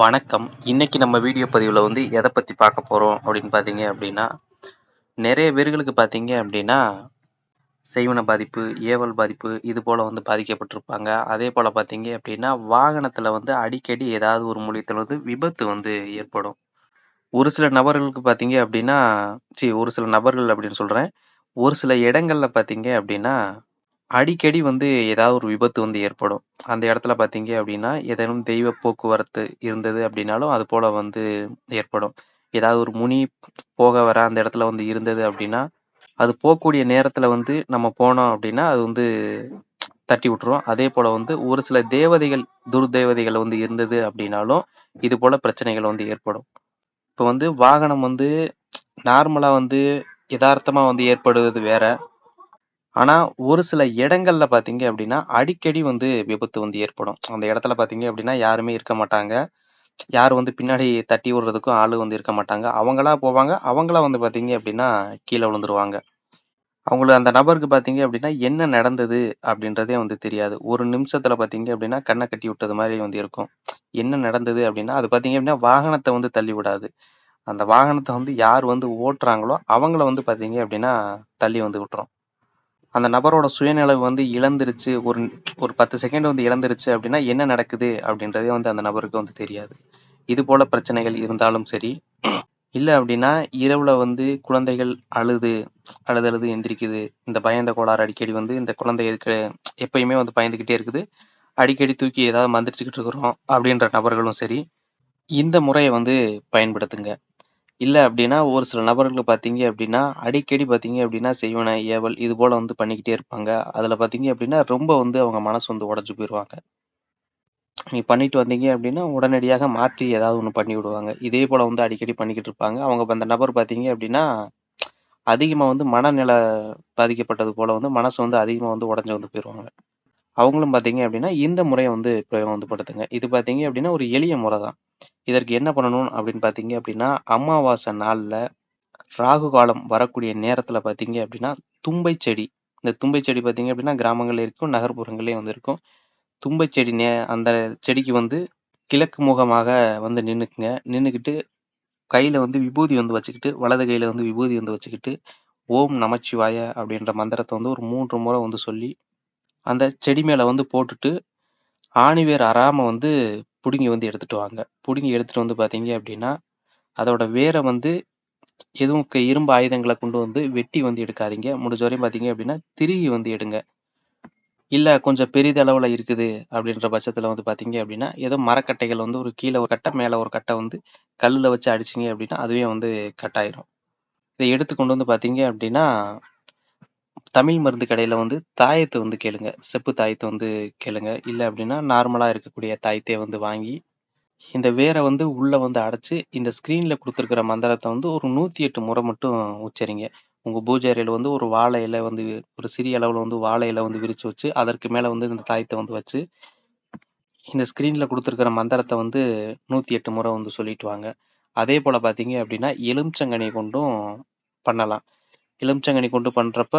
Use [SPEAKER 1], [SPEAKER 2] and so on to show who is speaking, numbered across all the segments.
[SPEAKER 1] வணக்கம். இன்னைக்கு நம்ம வீடியோ பதிவில் வந்து எதை பற்றி பார்க்க போகிறோம் அப்படின்னு பார்த்தீங்க அப்படின்னா நிறைய பேர்களுக்கு பார்த்தீங்க அப்படின்னா செய்வன பாதிப்பு ஏவல் பாதிப்பு இது போல் வந்து பாதிக்கப்பட்டிருப்பாங்க. அதே போல் பார்த்தீங்க அப்படின்னா வாகனத்தில் வந்து அடிக்கடி ஏதாவது ஒரு மூலியத்தில் வந்து விபத்து வந்து ஏற்படும். ஒரு சில நபர்களுக்கு பார்த்தீங்க அப்படின்னா சரி ஒரு சில நபர்கள் அப்படின்னு சொல்கிறேன் ஒரு சில இடங்களில் பார்த்தீங்க அப்படின்னா அடிக்கடி வந்து ஏதாவது ஒரு விபத்து வந்து ஏற்படும். அந்த இடத்துல பார்த்தீங்க அப்படின்னா, ஏதேனும் தெய்வ போக்குவரத்து இருந்தது அப்படின்னாலும், அது போல வந்து ஏற்படும். ஏதாவது ஒரு முனி போக வர அந்த இடத்துல வந்து இருந்தது அப்படின்னா, அது போகக்கூடிய நேரத்துல வந்து நம்ம போனோம் அப்படின்னா, அது வந்து தட்டி விட்டுரும். அதே போல வந்து ஒரு சில தேவதைகள், துர்தேவதைகள் வந்து இருந்தது அப்படின்னாலும், இது போல பிரச்சனைகள் வந்து ஏற்படும். இப்போ வந்து வாகனம் வந்து நார்மலா வந்து எதார்த்தமா வந்து ஏற்படுவது வேற. ஆனா, ஒரு சில இடங்கள்ல பார்த்தீங்க அப்படின்னா, அடிக்கடி வந்து விபத்து வந்து ஏற்படும். அந்த இடத்துல பார்த்தீங்க அப்படின்னா, யாருமே இருக்க மாட்டாங்க. யாரும் வந்து பின்னாடி தட்டி விடுறதுக்கும் ஆளு வந்து இருக்க மாட்டாங்க. அவங்களா போவாங்க. அவங்களா வந்து பார்த்தீங்க அப்படின்னா, கீழ விழுந்துருவாங்க. அவங்களுக்கு அந்த நபருக்கு பார்த்தீங்க அப்படின்னா, என்ன நடந்தது அப்படின்றதே வந்து தெரியாது. ஒரு நிமிஷத்துல பார்த்தீங்க அப்படின்னா, கண்ண கட்டி விட்டது மாரி வந்து இருக்கும். என்ன நடந்தது அப்படின்னா, அது பார்த்தீங்க அப்படின்னா, வாகனத்த வந்து தள்ளி விடாது. அந்த வாகனத்த வந்து யார் வந்து ஓட்டுறாங்களோ, அவங்கள வந்து பார்த்தீங்க அப்படின்னா, தள்ளி வந்து விட்டுரும். அந்த நபரோட சுயநினைவு வந்து இழந்துருச்சு. ஒரு ஒரு பத்து செகண்ட் வந்து இழந்துருச்சு அப்படின்னா என்ன நடக்குது அப்படின்றதே வந்து அந்த நபருக்கு வந்து தெரியாது. இது போல பிரச்சனைகள் இருந்தாலும் சரி. இல்லை அப்படின்னா இரவுல வந்து குழந்தைகள் அழுது அழுது அழுது எந்திரிக்குது. இந்த பயந்த கோளாறு அடிக்கடி வந்து இந்த குழந்தை எப்பயுமே வந்து பயந்துக்கிட்டே இருக்குது. அடிக்கடி தூக்கி ஏதாவது மந்திரிச்சுக்கிட்டு இருக்கிறோம் அப்படின்ற நபர்களும் சரி. இந்த முறையை வந்து பயன்படுத்துங்க. இல்ல அப்படின்னா, ஒரு சில நபர்கள் பார்த்தீங்க அப்படின்னா, அடிக்கடி பார்த்தீங்க அப்படின்னா, செய்வன, ஏவல் இது போல வந்து பண்ணிக்கிட்டே இருப்பாங்க. அதுல பார்த்தீங்க அப்படின்னா, ரொம்ப வந்து அவங்க மனசு வந்து உடைஞ்சு போயிருவாங்க. நீ பண்ணிட்டு வந்தீங்க அப்படின்னா, உடனடியாக மாற்றி ஏதாவது ஒண்ணு பண்ணி விடுவாங்க. இதே போல வந்து அடிக்கடி பண்ணிக்கிட்டு இருப்பாங்க. அவங்க அந்த நபர் பார்த்தீங்க அப்படின்னா, அதிகமா வந்து மனநிலை பாதிக்கப்பட்டது போல வந்து மனசு வந்து அதிகமா வந்து உடைஞ்சு வந்து போயிருவாங்க. அவங்களும் பார்த்தீங்க அப்படின்னா, இந்த முறையை வந்து பிரயோகம் வந்து படுத்துங்க. இது பார்த்தீங்க அப்படின்னா, ஒரு எளிய முறை தான். இதற்கு என்ன பண்ணணும் அப்படின்னு பார்த்தீங்க அப்படின்னா, அமாவாசை நாளில் ராகு காலம் வரக்கூடிய நேரத்தில் பார்த்தீங்க அப்படின்னா, தும்பை செடி இந்த தும்பை செடி பார்த்தீங்க அப்படின்னா, கிராமங்களில் இருக்கும், நகர்ப்புறங்கள்லேயும் வந்து இருக்கும். தும்பை செடி நே அந்த செடிக்கு வந்து கிழக்கு முகமாக வந்து நின்றுக்குங்க நின்றுக்கிட்டு கையில் வந்து விபூதி வந்து வச்சுக்கிட்டு, வலது கையில் வந்து விபூதி வந்து வச்சுக்கிட்டு, ஓம் நமச்சிவாய அப்படின்ற மந்திரத்தை வந்து ஒரு மூன்று முறை வந்து சொல்லி, அந்த செடி மேலே வந்து போட்டுட்டு, ஆணிவேர் அறாமல் வந்து பிடுங்கி வந்து எடுத்துகிட்டு வாங்க. பிடுங்கி எடுத்துகிட்டு வந்து பார்த்தீங்க அப்படின்னா, அதோட வேரை வந்து எதுவும் க இரும்பு ஆயுதங்களை கொண்டு வந்து வெட்டி வந்து எடுக்காதீங்க. முடிஞ்ச வரையும் பார்த்தீங்க அப்படின்னா, திருகி வந்து எடுங்க. இல்லை கொஞ்சம் பெரிதளவில் இருக்குது அப்படின்ற பட்சத்தில் வந்து பார்த்தீங்க அப்படின்னா, ஏதோ மரக்கட்டைகள் வந்து ஒரு கீழே ஒரு கட்டை மேலே ஒரு கட்டை வந்து கல்லில் வச்சு அடிச்சிங்க அப்படின்னா, அதுவே வந்து கட் ஆயிரும். இதை எடுத்து கொண்டு வந்து பார்த்தீங்க அப்படின்னா, தமிழ் மருந்து கடையில வந்து தாயத்த வந்து கேளுங்க. செப்பு தாயத்த வந்து கேளுங்க. இல்ல அப்படின்னா, நார்மலா இருக்கக்கூடிய தாயத்தை வந்து வாங்கி இந்த வேர வந்து உள்ள வந்து அடைச்சு, இந்த ஸ்க்ரீன்ல குடுத்திருக்கிற மந்திரத்த வந்து ஒரு 108 முறை மட்டும் உச்சரிங்க. உங்க பூஜை அறையில வந்து ஒரு வாழை இலை வந்து ஒரு சிறிய அளவுல வந்து வாழை இலை வந்து விரிச்சு வச்சு, அதற்கு மேல வந்து இந்த தாயத்த வந்து வச்சு, இந்த ஸ்க்ரீன்ல குடுத்திருக்கிற மந்திரத்த வந்து 108 முறை வந்து சொல்லிட்டு வாங்க. அதே போல் பார்த்தீங்க அப்படின்னா, எலுமிச்சங்கனி கொண்டும் பண்ணலாம். எலுமிச்சங்கனி கொண்டு பண்றப்ப,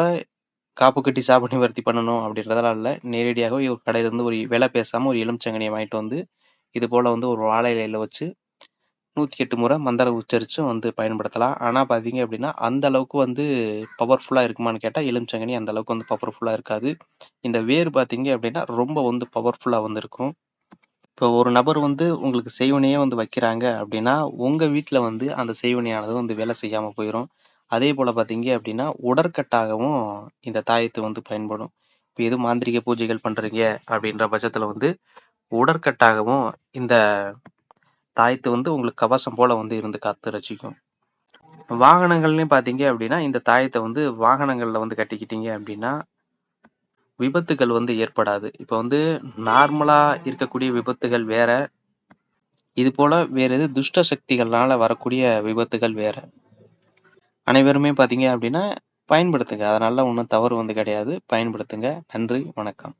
[SPEAKER 1] காப்பு கட்டி சாப நிவர்த்தி பண்ணணும் அப்படின்றதெல்லாம் இல்லை நேரடியாகவே ஒரு கடையிலேருந்து ஒரு விலை பேசாமல் ஒரு எலுமிச்சங்கனியை வாங்கிட்டு வந்து இது போல் வந்து ஒரு வாழை இலையில் வச்சு 108 முறை மந்திரம் உச்சரிச்சும் வந்து பயன்படுத்தலாம். ஆனால் பார்த்தீங்க அப்படின்னா, அந்த அளவுக்கு வந்து பவர்ஃபுல்லாக இருக்குமான்னு கேட்டால் எலுமிச்சங்கனி அந்த அளவுக்கு வந்து பவர்ஃபுல்லாக இருக்காது. இந்த வேர் பார்த்தீங்க அப்படின்னா, ரொம்ப வந்து பவர்ஃபுல்லாக வந்து இருக்கும். இப்போ ஒரு நபர் வந்து உங்களுக்கு செய்வனையே வந்து வைக்கிறாங்க அப்படின்னா, உங்கள் வீட்டில் வந்து அந்த செய்வனையானது வந்து வேலை செய்யாமல் போயிடும் அதே போல பார்த்தீங்க அப்படின்னா, உடற்கட்டாகவும் இந்த தாயத்து வந்து பயன்படும். இப்போ எதுவும் மாந்திரிக பூஜைகள் பண்றீங்க அப்படின்ற பட்சத்துல வந்து உடற்கட்டாகவும் இந்த தாயத்து வந்து உங்களுக்கு கவசம் போல வந்து இருந்து காத்து ரசிக்கும் வாகனங்கள்லையும் பார்த்தீங்க அப்படின்னா, இந்த தாயத்தை வந்து வாகனங்கள்ல வந்து கட்டிக்கிட்டீங்க அப்படின்னா, விபத்துகள் வந்து ஏற்படாது. இப்போ வந்து நார்மலா இருக்கக்கூடிய விபத்துகள் வேற. இது போல வேறு எது துஷ்ட சக்திகள்னால வரக்கூடிய விபத்துகள் வேற. அனைவருமே பார்த்தீங்க அப்படின்னா, பயன்படுத்துங்க. அதனால ஒண்ணும் தவறு வந்து கிடையாது. பயன்படுத்துங்க. நன்றி, வணக்கம்.